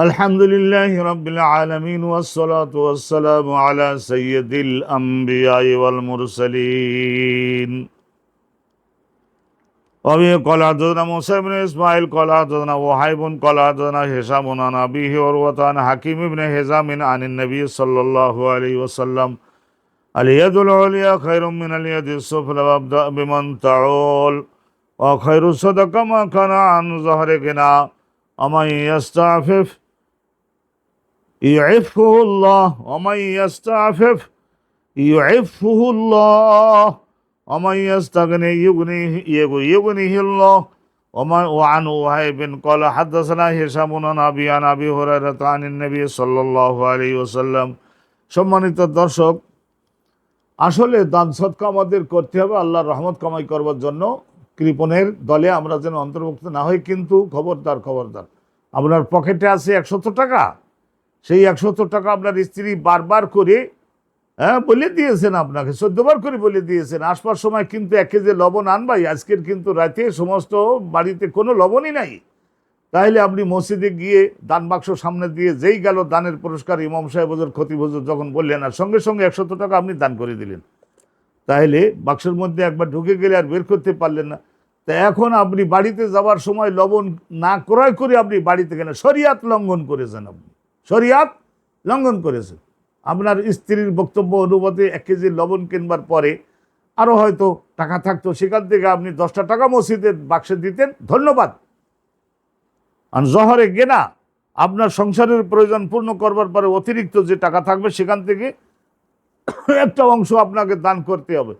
الحمد لله رب العالمين والصلاة والسلام على سيد الأنبياء والمرسلين وبه قال حدثنا موسى بن إسماعيل قال حدثنا وهيب قال حدثنا هشام عن أبيه عروة حكيم بن هزام عن النبي صلى الله عليه وسلم اليد العليا خير من اليد السفلى وابدأ بمن تعول وخير الصدقة ما كان عن ظهر غنى ومن يستعفف يعفه الله ومن يستعفف يعفه الله ومن يستغني يغنيه يغنيه الله ومن وعن وهيب قال حدثنا هشام بن ابي عن ابي هريره عن النبي صلى الله عليه وسلم সম্মানিত দর্শক আসলে দান সৎকা আমাদের করতে হবে আল্লাহর রহমত কামাই করবার জন্য কৃপণের দলে আমরা যেন অন্তর্ভুক্ত না হই কিন্তু খবরদার খবরদার আপনার পকেটে আছে একশত টাকা সেই একশত টাকা আপনার স্ত্রী বারবার করে হ্যাঁ বলে দিয়েছেন আপনাকে, চোদ্দবার করে বলে দিয়েছেন। আসবার সময় কিন্তু এক কেজি লবণ আনবাই আজকের কিন্তু রাতে সমস্ত বাড়িতে কোনো লবণই নাই। তাহলে আপনি মসজিদে গিয়ে দান বাক্স সামনে দিয়ে যেই গেল দানের পুরস্কার, ইমাম সাহেব ওজোর ক্ষতি হুজুর যখন বললেন, আর সঙ্গে সঙ্গে একশত টাকা আপনি দান করে দিলেন। তাহলে বাক্সের মধ্যে একবার ঢুকে গেলে আর বের করতে পারলেন না। তা এখন আপনি বাড়িতে যাওয়ার সময় লবণ না ক্রয় করে আপনি বাড়িতে গেলেন, শরিয়াত লঙ্ঘন করেছেন আপনি। শরিয়াত লঙ্ঘন করেছেন আপনার স্ত্রীর বক্তব্য অনুপাতে এক কেজি লবণ কিনবার পরে আরও হয়তো টাকা থাকতো। সেখান থেকে আপনি দশটা টাকা মসজিদের বাক্সে দিতেন। ধন্যবাদ। আর জহরে গেনা আপনার সংসারের প্রয়োজন পূর্ণ করবার পরে অতিরিক্ত যে টাকা থাকবে সেখান থেকে একটা অংশ আপনাকে দান করতে হবে।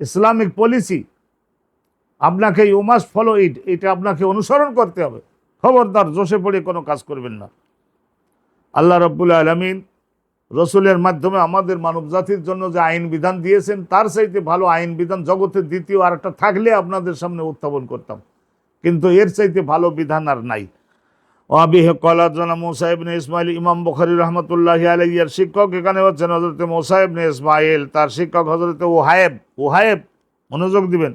ইসলামিক পলিসি আপনাকে ইউ মাস্ট ফলো ইট এটা আপনাকে অনুসরণ করতে হবে। খবরদার, জোশে পড়ে কোনো কাজ করবেন না। আল্লাহ রব্বুল আলমিন রসুলের মাধ্যমে আমাদের মানব জাতির জন্য যে আইন বিধান দিয়েছেন, তার চাইতে ভালো আইন বিধান জগতের দ্বিতীয় আর একটা থাকলে আপনাদের সামনে উত্থাপন করতাম। কিন্তু এর চাইতে ভালো বিধান আর নাই। ওয়াবিহ কলাজনা মোসাহেবনে ইসমাইল, ইমাম বখারি রহমতুল্লাহ আলাইয়ার শিক্ষক এখানে হচ্ছেন হজরতে মোসাহেবনে ইসমাইল, তার শিক্ষক হজরতে ওহায়েব ওহায়েব, মনোযোগ দিবেন।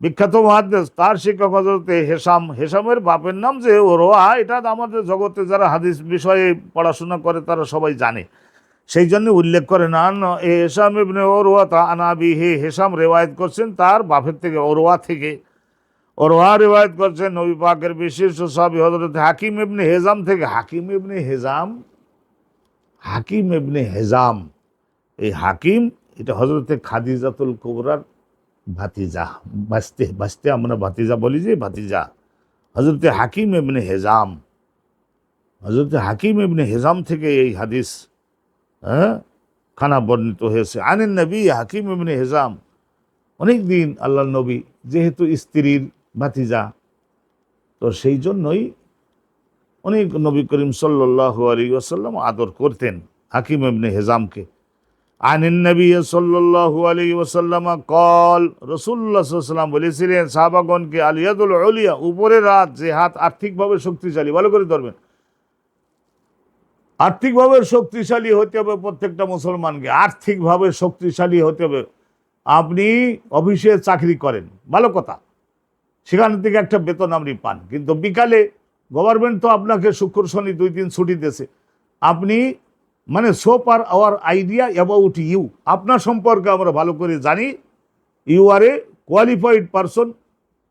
বিখ্যাত মহাদেশ তার শিক্ষক হজরতে হেসাম হেসামের বাপের নাম যে ওরোয়া, এটা আমাদের জগতে যারা হাদিস বিষয়ে পড়াশোনা করে, তারা সবাই জানে। সেই জন্য উল্লেখ করে, না এ হেসাম ইবনে ওরোয়া তা আনাবি হে হেসাম রেওয়ায়ত করছেন তার বাপের থেকে, ওরোয়া থেকে। ওরোয়া রেওয়ায়ত করছেন নবী পাকের বিশেষ সাবি হজরত হাকিম ইবনে হেজাম থেকে। হাকিম ইবনে হেজাম? হাকিম ইবনে হেজাম। এই হাকিম, এটা হজরতে খাদিজাতুল কুবরার ভাতিজা বাঁচতে বাঁচতে আমরা ভাতিজা বলি যে ভাতিজা। হজরতে হাকিম এমনি হেজাম হজরতে হাকিম এমনি হেজাম থেকে এই হাদিস হ্যাঁ খানা বর্ণিত হয়েছে। আনেন নবী হাকিম এমনি হেজাম, অনেক দিন আল্লাহ নবী, যেহেতু স্ত্রীর ভাতিজা, তো সেই জন্যই অনেক নবী করিম সাল্লাহ আলী আসাল্লাম আদর করতেন হাকিম এমনি হেজামকে। عن النبي صلى الله عليه وسلم قال রসুল্লাহ সাল্লাম বলেছিলেন সাহাবাগণকে আলিয়াদুল উলিয়া উপরের হাত যে হাত আর্থিকভাবে শক্তিশালী ভালো করে ধরবেন আর্থিকভাবে শক্তিশালী হতে হবে প্রত্যেকটা মুসলমানকে আর্থিকভাবে শক্তিশালী হতে হবে আপনি অফিসে চাকরি করেন ভালো কথা সেখান থেকে একটা বেতন আপনি পান কিন্তু বিকালে গভর্নমেন্ট তো আপনাকে শুক্র শনি দুই দিন ছুটি দিয়েছে আপনি মানে so per our idea about you আপনার সম্পর্কে আমরা ভালো করে জানি you are a qualified person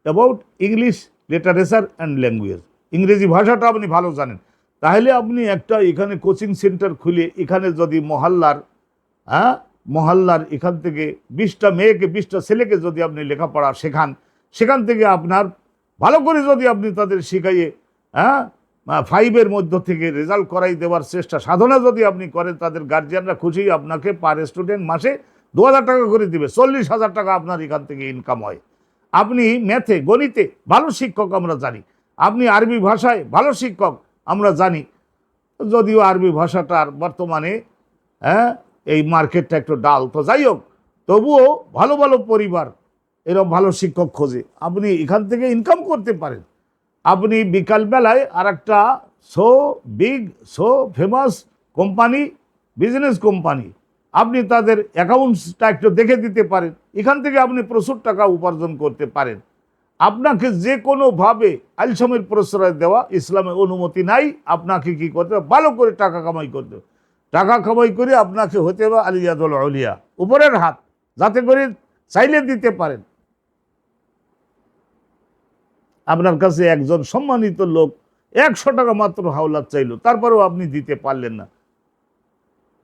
about English literature and language ইংরেজি ভাষাটা আপনি ভালো জানেন। তাহলে আপনি একটা এখানে কোচিং সেন্টার খুলে, এখানে যদি মহল্লার হ্যাঁ মহল্লার এখান থেকে বিশটা মেয়েকে, বিশটা ছেলেকে যদি আপনি লেখাপড়া শেখান, সেখান থেকে আপনার ভালো করে যদি আপনি তাদের শিখাইয়ে হ্যাঁ ফাইভের মধ্য থেকে রেজাল্ট করাই দেওয়ার চেষ্টা। সাধনা যদি আপনি করেন, তাদের গার্জিয়ানরা খুশি আপনাকে পার স্টুডেন্ট মাসে দু হাজার টাকা করে দিবে। চল্লিশ হাজার টাকা আপনার এখান থেকে ইনকাম হয়। আপনি ম্যাথে গণিতে ভালো শিক্ষক আমরা জানি। আপনি আরবি ভাষায় ভালো শিক্ষক আমরা জানি। যদিও আরবি ভাষাটার বর্তমানে হ্যাঁ এই মার্কেটটা একটু ডাল। তো যাই হোক, তবুও ভালো ভালো পরিবার এরকম ভালো শিক্ষক খোঁজে। আপনি এখান থেকে ইনকাম করতে পারেন। আপনি বিকালবেলায় আর একটা so big so famous company business company আপনি তাদের অ্যাকাউন্টসটা একটু দেখে দিতে পারেন। এখান থেকে আপনি প্রচুর টাকা উপার্জন করতে পারেন। আপনাকে যে কোনোভাবে আলসামের প্রশ্রয় দেওয়া ইসলামে অনুমতি নাই, আপনাকে কি করতে ভালো করে টাকা কামাই করতে টাকা কামাই করে আপনাকে হতে হবে আলিয়াদুল আলিয়া উপরের হাত, যাতে করে চাইলে দিতে পারেন। আপনার কাছে একজন সম্মানিত লোক একশো টাকা মাত্র হাওলাত চাইলো, তারপরেও আপনি দিতে পারলেন না।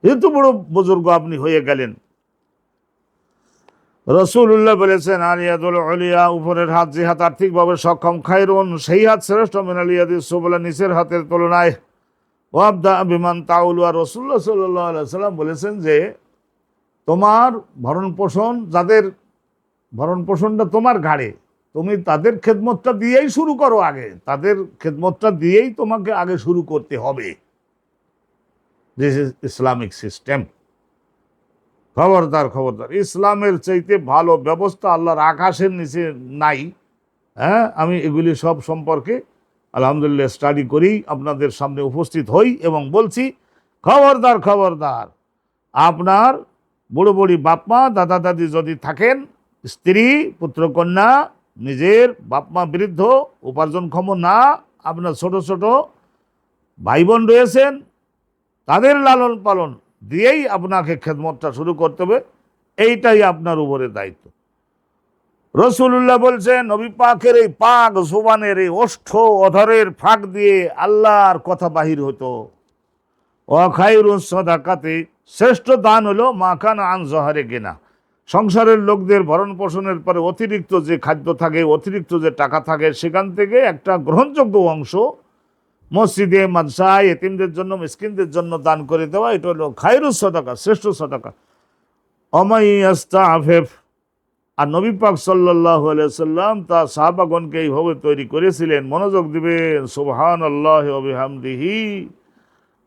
এত বড় বুজুর্গ আপনি হয়ে গেলেন। রসুল্লাহ বলেছেন, আলিয়াদুল আলিয়া উপরের হাত যে হাত আর্থিকভাবে সক্ষম খাইরুন সেই হাত শ্রেষ্ঠ মেনালিয়াদি সুবলা, নিচের হাতের তুলনায়। ওয়াবদা বিমান তাউল আর রসুল্লাহ সাল্লাহ সাল্লাম বলেছেন যে, তোমার ভরণ পোষণ যাদের ভরণ পোষণটা তোমার ঘাড়ে তুমি তাদের খেদমতটা দিয়েই শুরু করো আগে। তাদের খেদমতটা দিয়েই তোমাকে আগে শুরু করতে হবে। দিস ইজ ইসলামিক সিস্টেম খবরদার খবরদার। ইসলামের চাইতে ভালো ব্যবস্থা আল্লাহর আকাশের নিচে নাই। হ্যাঁ আমি এগুলি সব সম্পর্কে আলহামদুলিল্লাহ স্টাডি করি, আপনাদের সামনে উপস্থিত হই এবং বলছি, খবরদার খবরদার, আপনার বুড়ো বুড়ি বাপমা দাদা দাদি যদি থাকেন, স্ত্রী, পুত্রকন্যা নিজের বাপমা বৃদ্ধ উপার্জনক্ষম না, আপনার ছোট ছোট ভাই বোন রয়েছেন, তাদের লালন পালন দিয়েই আপনাকে খেদমতটা শুরু করতে হবে, এইটাই আপনার উপরে দায়িত্ব। রসুল্লাহ বলছেন, নবী পাকের এই পাক জোবানের এই ওষ্ঠ অধরের ফাঁক দিয়ে আল্লাহর কথা বাহির হতো। অখাইর সদাকাতে, শ্রেষ্ঠ দান হলো মাখান আন জহারে কেনা সংসারের লোকদের ভরণ পোষণের পরে অতিরিক্ত যে খাদ্য থাকে, অতিরিক্ত যে টাকা থাকে, সেখান থেকে একটা গ্রহণযোগ্য অংশ মসজিদে মাদশায় এতিমদের জন্য, মিসকিনদের জন্য দান করে দেওয়া। এটা হলো খায়রুস সদাকা, শ্রেষ্ঠ সদাকা। অমাই আস্তা আফেফ আর নবী পাক সাল্লাহ সাল্লাম তার সাহাবাগণকে এইভাবে তৈরি করেছিলেন, মনোযোগ দিবেন সুবহান আল্লাহ অবিহামদিহি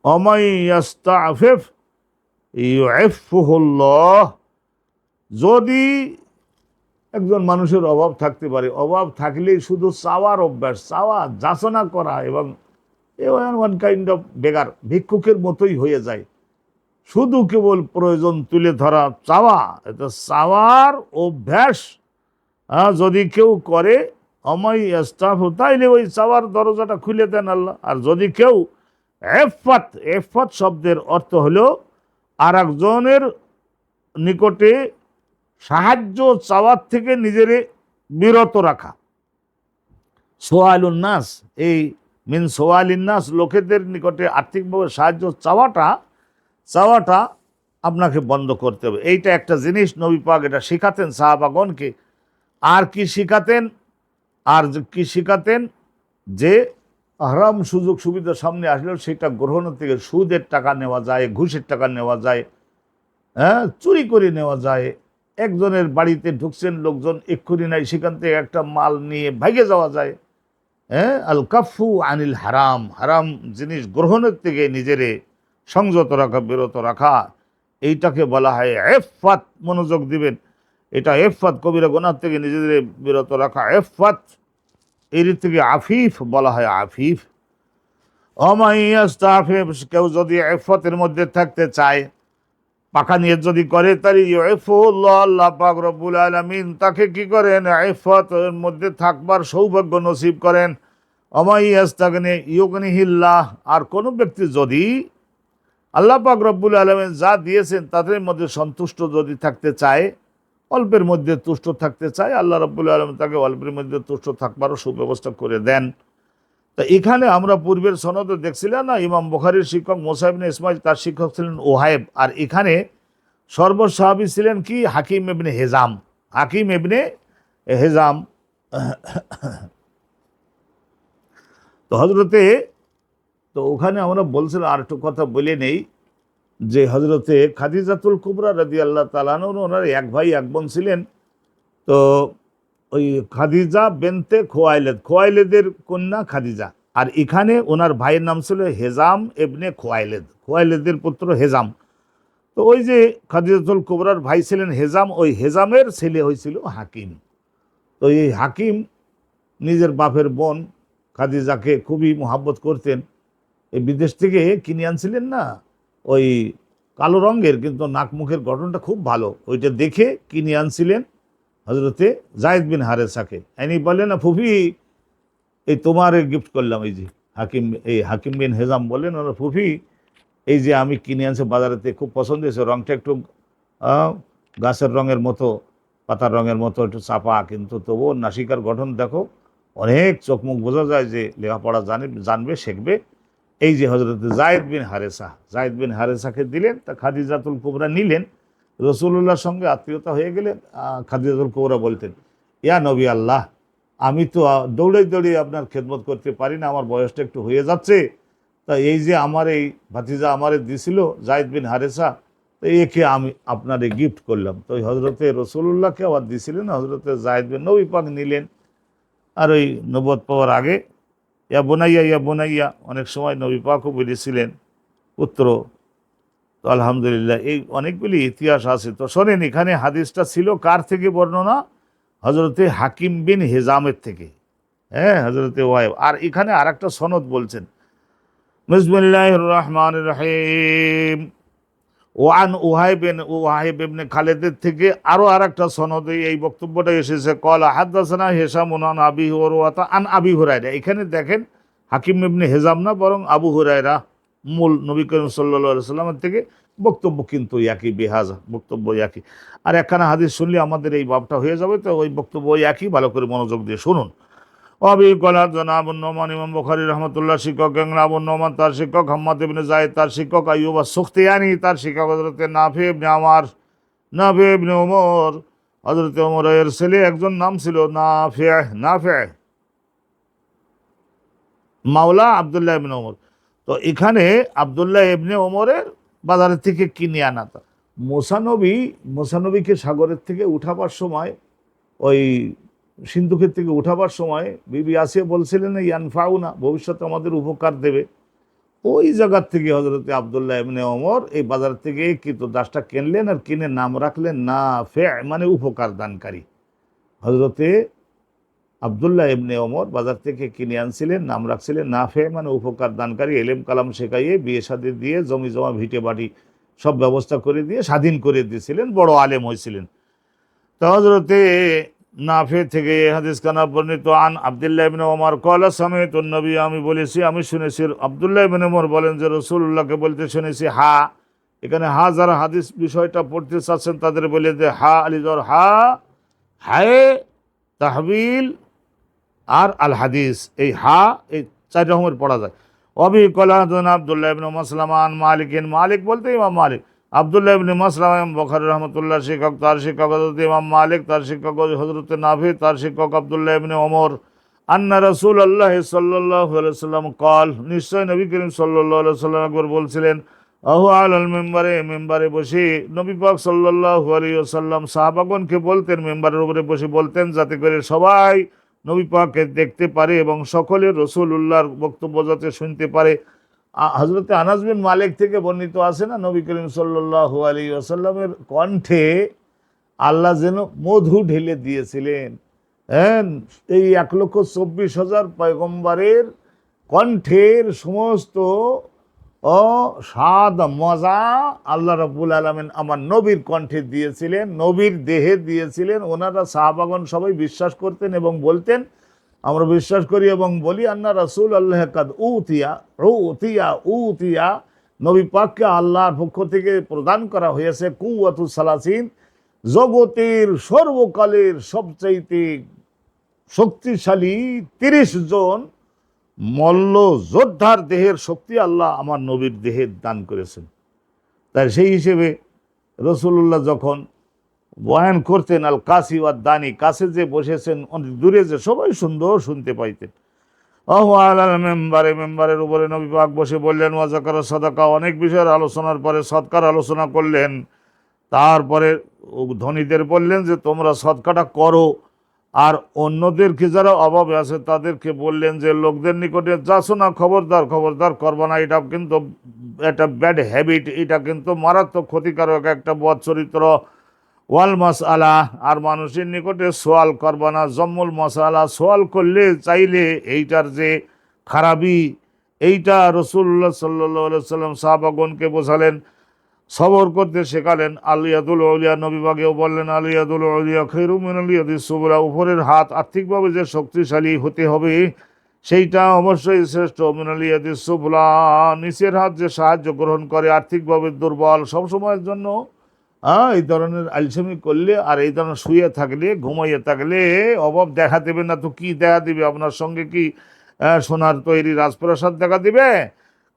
অমাই আস্তা আফেফ ইউফুল্লাহ যদি একজন মানুষের অভাব থাকতে পারে, অভাব থাকলেই শুধু চাওয়ার অভ্যাস, চাওয়া, যাচনা করা এবং ওয়ান কাইন্ড অফ বেগার ভিক্ষুকের মতোই হয়ে যায়। শুধু কেবল প্রয়োজন তুলে ধরা চাওয়া, এটা চাওয়ার অভ্যাস। যদি কেউ করে, অমাই স্টাফ তাইলে ওই চাওয়ার দরজাটা খুলে দেন আল্লাহ। আর যদি কেউ এফাত এফাত শব্দের অর্থ হলো আর একজনের নিকটে সাহায্য চাওয়ার থেকে নিজের বিরত রাখা। সোয়ালুন নাস, এই মিন সোয়ালিন নাস, লোকেদের নিকটে আর্থিকভাবে সাহায্য চাওয়াটা চাওয়াটা আপনাকে বন্ধ করতে হবে। এইটা একটা জিনিস, নবী পাক এটা শেখাতেন সাহাবাগণকে। আর কি শেখাতেন? আর কি শেখাতেন? যে হারাম সুযোগ সুবিধা সামনে আসলেও সেটা গ্রহণের থেকে সুদের টাকা নেওয়া যায়, ঘুষের টাকা নেওয়া যায় হ্যাঁ চুরি করে নেওয়া যায় একজনের বাড়িতে ঢুকছেন লোকজন, এক্ষুনি নাই, সেখান থেকে একটা মাল নিয়ে ভাগে যাওয়া যায়। হ্যাঁ? আল কাফু আনিল হারাম। হারাম জিনিস গ্রহণের থেকে নিজেরে সংযত রাখা, বিরত রাখা। এইটাকে বলা হয় এফাত মনোযোগ দিবেন। এটা এফাত কবিরা গোনার থেকে নিজেদের বিরত রাখা এফাত এর থেকে আফিফ বলা হয় আফিফ। অমাইয়াস্তাফিফ কেউ যদি এফতের মধ্যে থাকতে চায় পাকা নিয়ে যদি করে, তাহলে আল্লাহ পাক রব্বুল আলমিন তাকে কি করেন? এফতের মধ্যে থাকবার সৌভাগ্য নসিব করেন। অমাইয়াস্তাগনে ইউগনিহিল্লাহ, আর কোনো ব্যক্তি যদি আল্লাহ পাক রব্বুল আলমিন যা দিয়েছেন তাদের মধ্যে সন্তুষ্ট যদি থাকতে চায়, অল্পের মধ্যে তুষ্ট থাকতে চায়, আল্লাহ রব্বুল আলম তাকে অল্পের মধ্যে তুষ্ট থাকবারও সুব্যবস্থা করে দেন। তা এখানে আমরা পূর্বের সনদে দেখছিলাম না, ইমাম বুখারির শিক্ষক মোসাইবিন ইসমাইল, তার শিক্ষক ছিলেন ওহায়েব আর এখানে সর্বসাহাবি ছিলেন কি? হাকিম এবনে হেজাম। হাকিম এবনে হেজাম। তো হজরতে তো ওখানে আমরা বলছিলাম আর একটু কথা বলে নেই, যে হজরতে খাদিজাতুল কুবরা রাদি আল্লাহ তালানুর ওনার এক ভাই, এক বোন ছিলেন। তো ওই খাদিজা বেনতে খোয়াইলেদ, খোয়াইলেদের কন্যা খাদিজা। আর এখানে ওনার ভাইয়ের নাম ছিল হেজাম এবনে খোয়াইলেদ, খোয়াইলেদের পুত্র হেজাম। তো ওই যে খাদিজাতুল কুবরার ভাই ছিলেন হেজাম, ওই হেজামের ছেলে হয়েছিল হাকিম। তো এই হাকিম নিজের বাপের বোন খাদিজাকে খুবই মোহাব্বত করতেন। এই বিদেশ থেকে কিনে আনছিলেন না, ওই কালো রঙের, কিন্তু নাক মুখের গঠনটা খুব ভালো। ওইটা দেখে কিনে আনছিলেন। হজরতে জায়দ বিন হারেসাকে। এনি বললেন না, ফুফি, এই তোমার গিফট করলাম, এই যে হাকিম, এই হাকিম বিন হেজাম বলেন ওরা, ফুফি, এই যে আমি কিনে আনছি বাজারেতে, খুব পছন্দ হয়েছে রঙটা একটু গাছের রঙের মতো, পাতার রঙের মতো, একটু চাপা, কিন্তু তবুও নাসিকার গঠন দেখো, অনেক চোখ মুখ বোঝা যায় যে লেখাপড়া জানে, জানবে, শিখবে। এই যে হজরত জায়দ বিন হারেসা জায়দ বিন হারেসাকে দিলেন, তা খাদিজাতুল কুবরা নিলেন রসুল্লাহর সঙ্গে আত্মীয়তা হয়ে গেলেন খাদিজাতুল কুবরা বলতেন, ইয়া নবী আল্লাহ, আমি তো দৌড়ে দৌড়ে আপনার খেদমত করতে পারি না, আমার বয়সটা একটু হয়ে যাচ্ছে। তা এই যে আমার এই ভাতিজা আমারে দিছিল, জায়দ বিন হারেসা, তো একে আমি আপনারে গিফট করলাম। তো ওই হজরতে রসুল্লাহকে আবার দিছিলেন হজরতে জায়দ বিন নবী পাক নিলেন। আর ওই নবদ পাওয়ার আগে, ইয়া বোনাইয়া ইয়া বোনাইয়া, অনেক সময় নবী পাকও বলেছিলেন, পুত্র তো আলহামদুলিল্লাহ, এই অনেকগুলি ইতিহাস আছে। তো শোনেন, এখানে হাদিসটা ছিল কার থেকে বর্ণনা? হজরতে হাকিম বিন হেজামের থেকে। হ্যাঁ হজরতে ওয়াইব। আর এখানে আর একটা সনদ বলছেন। বিসমিল্লাহ রহমান রহিম। ওয়ান ওহাইবেন ওয়াহিব ইবনে খালেদের থেকে আরও আর একটা সনদে এই বক্তব্যটা এসেছে। কল হাদ্দাসানা হেসাম উনান আবি ওরওয়াতা আন আবি হুরাইরা এখানে দেখেন হাকিম ইবনে হেজাম না, বরং আবু হুরাইরা মূল নবী করিম সাল্লা থেকে বক্তব্য কিন্তু একই, বেহাজ বক্তব্য একই। আর একখানা হাদিস শুনলে আমাদের এই ভাবটা হয়ে যাবে, তো ওই বক্তব্য একই, ভালো করে মনোযোগ দিয়ে শুনুন। অবি কলার জনাব নোমান ইমাম বখারি রহমতুল্লাহ, শিক্ষক গেংরাব নোমান তার শিক্ষক হাম্মাদ ইবনে জায়েদ তার শিক্ষক আইয়ুবা সুখতিয়ানি তার শিক্ষক হজরতে নাফে ইবনে আমার, নাফে ইবনে ওমর হজরতে ওমরের ছেলে একজন নাম ছিল নাফে নাফে। মাওলা আবদুল্লাহ ইবনে ওমর তো এখানে আবদুল্লাহ ইবনে ওমরের বাজারের থেকে কিনে আনা তা। মোসানবী, মোসানবীকে সাগরের থেকে উঠাবার সময়, ওই সিন্ধুকের থেকে উঠাবার সময় বিবি আসিয়া বলছিলেন ইয়ানফাউনা ভবিষ্যতে আমাদের উপকার দেবে। ওই জায়গার থেকে হজরতে আবদুল্লাহ এমনি ওমর এই বাজার থেকে কিন্তু দাসটা কিনলেন আর কিনে নাম রাখলেন না ফে মানে উপকার দানকারী। হজরতে আবদুল্লাহ এমনি ওমর বাজার থেকে কিনে আনছিলেন, নাম রাখছিলেন না ফে মানে উপকার দানকারী, এলেম কালাম শেখাইয়ে বিয়ে শাদি দিয়ে জমি জমা, ভিটে বাড়ি সব ব্যবস্থা করে দিয়ে স্বাধীন করে দিয়েছিলেন, বড় আলেম হয়েছিলেন। তো নাফে থেকে হাদিস কানা বর্ণিত, আন আবদুল্লাহ ইবিন ওমর কলা সমেত নবী আমি বলেছি, আমি শুনেছি, আবদুল্লাহ ইবিন ওমর বলেন যে রসুল্লাহকে বলতে শুনেছি, হা এখানে হা যারা হাদিস বিষয়টা পড়তে চাচ্ছেন তাদের বলে যে, হা আলিজর হা, হায়ে তাহবিল আর আল হাদিস, এই হা, এই চার রকমের পড়া যায়। অবি কলা আবদুল্লাহ ইবিন মাসলামান মালিকিন, মালিক বলতে ইমাম মালিক। আবদুল্লাহ ইবনে মাসলাম বখার রহমতুল্লাহ, শিক্ষক, তার শিক্ষক হজরত ইমাম মালিক, তার শিক্ষক হজরত নাফি তার শিক্ষক আবদুল্লাহ ইবনে ওমর। আন্না রসুল আল্লাহ সাল্লাহ সাল্লাম কল নিশ্চয় নবী করিম সাল্লাহ সাল্লাম একবার বলছিলেন, আহু আল মেম্বারে মেম্বারে বসে। নবী পাক সাল্লাহ আলী সাল্লাম সাহাবাগনকে বলতেন, মেম্বারের উপরে বসে বলতেন, যাতে করে সবাই নবী পাককে দেখতে পারে এবং সকলে রসুল উল্লাহর বক্তব্য যাতে শুনতে পারে। হজরতে আনাস বিন মালিক থেকে বর্ণিত আছে না, নবী করিম সাল্লাহু আলী আসাল্লামের কণ্ঠে আল্লাহ যেন মধু ঢেলে দিয়েছিলেন। হ্যাঁ এই এক লক্ষ চব্বিশ হাজার পয়গম্বরের কণ্ঠের সমস্ত ও স্বাদ মজা আল্লাহ রব্বুল আলমেন আমার নবীর কণ্ঠে দিয়েছিলেন, নবীর দেহে দিয়েছিলেন। ওনারা সাহাবাগন সবাই বিশ্বাস করতেন এবং বলতেন, আমরা বিশ্বাস করি এবং বলি, আন্না রাসুল আল্লাহ কাদ উতিয়া উতিয়া উতিয়া। নবী পাককে আল্লাহর পক্ষ থেকে প্রদান করা হয়েছে কুয়াতু সালাসিন, জগতের সর্বকালের সবচাইতে শক্তিশালী তিরিশ জন মল্ল যোদ্ধার দেহের শক্তি আল্লাহ আমার নবীর দেহে দান করেছেন। তাই সেই হিসেবে রসুল্লাহ যখন বয়ান করতেন আল কাসি ওয়াদ দানি, কাছে যে বসেছেন, অনেক দূরে যে সবাই সুন্দর শুনতে পাইতেন। আহ আলাল মেম্বারে, মেম্বারের উপরে নবী পাক বসে বললেন ওয়াজাকার সদাকা, অনেক বিষয়ের আলোচনার পরে সৎকার আলোচনা করলেন। তারপরে ধনীদের বললেন যে, তোমরা সৎকাটা করো। আর অন্যদেরকে যারা অভাবে আছে, তাদেরকে বললেন যে, লোকদের নিকটে যাচ্ছ না, খবরদার খবরদার করবা না। এটা কিন্তু একটা ব্যাড হ্যাবিট এটা কিন্তু মারাত্মক ক্ষতিকারক একটা বদ চরিত্র। ওয়াল মশালা আর মানুষের নিকটে সোয়াল করবা না, জম্মুল মশালা সোয়াল করলে চাইলে এইটার যে খারাপি, এইটা রসুল্লাহ সাল্লাহ সাল্লাম সাহাবাগনকে বোঝালেন। সবর করতে শেখালেন আলিয়াদুল উলিয়া নবীবাগেও বললেন, আলিয়াদুল উলিয়া খেরুমিন আলিয়াদি সুবরা উপরের হাত আর্থিকভাবে যে শক্তিশালী হতে হবে, সেইটা অবশ্যই শ্রেষ্ঠ। মিনালিয়াদি সুবলা, নিচের হাত যে সাহায্য গ্রহণ করে আর্থিকভাবে দুর্বল, সবসময়ের জন্য হ্যাঁ এই ধরনের আলসেমি করলে আর এই ধরনের শুয়ে থাকলে, ঘুমাইয়ে থাকলে অভাব দেখা দেবে না। তো কি দেখা দিবে? আপনার সঙ্গে কি সোনার তৈরি রাজপ্রাসাদ দেখা দিবে?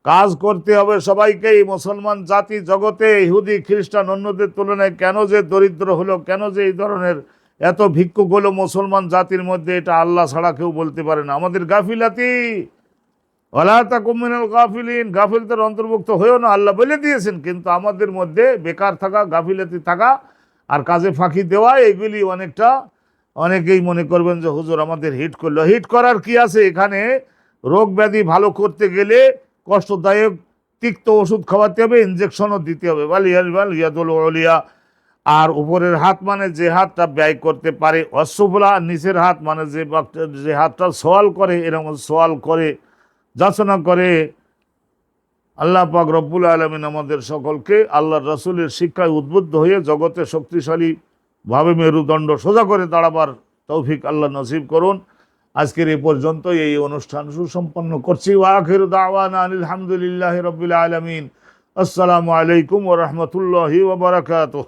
কাজ করতে হবে সবাইকেই, মুসলমান জাতি জগতে, ইহুদি, খ্রিস্টান অন্যদের তুলনায় কেন যে দরিদ্র হলো, কেন যে এই ধরনের এত ভিক্ষুক হলো মুসলমান জাতির মধ্যে, এটা আল্লাহ ছাড়া কেউ বলতে পারে না। আমাদের গাফিলাতি। ওলা তাকুমিনাল গাফিলিন। গাফিলদের অন্তর্ভুক্ত হয়েও না, আল্লাহ বলে দিয়েছেন, কিন্তু আমাদের মধ্যে বেকার থাকা, গাফিলাতি থাকা আর কাজে ফাঁকি দেওয়া, এগুলি অনেকটা, অনেকেই মনে করবেন যে, হুজুর আমাদের হিট করল। হিট করার কি আছে? এখানে রোগ ব্যাধি ভালো করতে গেলে কষ্টদায়ক, তিক্ত ওষুধ খাওয়াতে হবে ইঞ্জেকশনও দিতে হবে। বালিয়াল বাল ইয়াদুল অলিয়া আর উপরের হাত মানে যে হাতটা ব্যয় করতে পারে অশ্বফলা নিচের হাত মানে যে যে হাতটা সোয়াল করে, এরকম সোয়াল করে, যাচনা করে। আল্লাহ পাক রব্বুল আলমিন আমাদের সকলকে আল্লাহ রসুলের শিক্ষায় উদ্বুদ্ধ হয়ে জগতে শক্তিশালী ভাবে মেরুদণ্ড সোজা করে দাঁড়াবার তৌফিক আল্লাহ নসিব করুন। আজকের এই পর্যন্ত এই অনুষ্ঠান সুসম্পন্ন করছি। ওয়াখির দাওয়ান আলহামদুলিল্লাহ রবিল আলমিন। আসসালামু আলাইকুম ওরহমতুল্লাহি ওবরাকাতুহ